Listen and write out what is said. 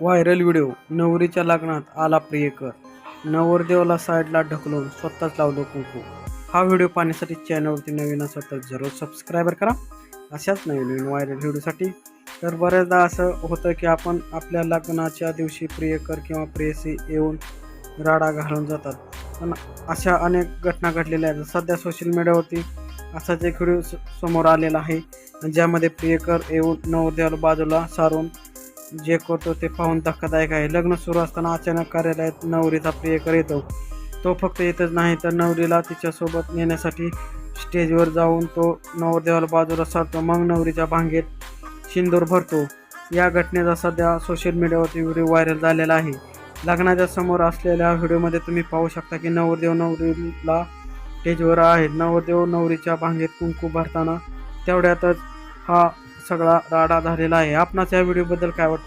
Viral video नवरीच्या लग्नात आला प्रियकर. नवरदेवाला साईडला ढकलून स्वतःच लावलं कुंकू. हा व्हिडिओ पाहण्यासाठी चॅनलवरती नवीन असेल तर जरूर सबस्क्रायबर करा. अशाच नवीन नवीन व्हायरल व्हिडिओसाठी. तर बऱ्याचदा असं होतं की आपण आपल्या लग्नाच्या दिवशी प्रियकर किंवा प्रेयसी येऊन राडा घालून जातात. पण अशा अनेक घटना घडलेल्या आहेत. सध्या सोशल मीडियावरती असाच एक व्हिडिओ समोर आलेला आहे. ज्यामध्ये प्रियकर येऊन नवरदेवाला बाजूला सारून जे करतो ते पाहून धक्कादायक आहे. लग्न सुरू असताना अचानक कार्यालयात नवरीचा प्रियकर येतो. तो फक्त येतच नाही तर नवरीला तिच्यासोबत नेण्यासाठी स्टेजवर जाऊन तो नवरदेवाला बाजूला सारतो मग नवरीच्या भांगेत शिंदूर भरतो. या घटनेचा सध्या सोशल मीडियावरती व्हिडिओ व्हायरल झालेला आहे. लग्नाच्या समोर असलेल्या व्हिडिओमध्ये तुम्ही पाहू शकता की नवरदेव नवरीला स्टेजवर आहेत नवरदेव नवरीच्या भांगेत कुंकू भरताना तेवढ्यातच हा सगळा राडा झालेला आहे. आपणास या व्हिडिओबद्दल काय वाटतं?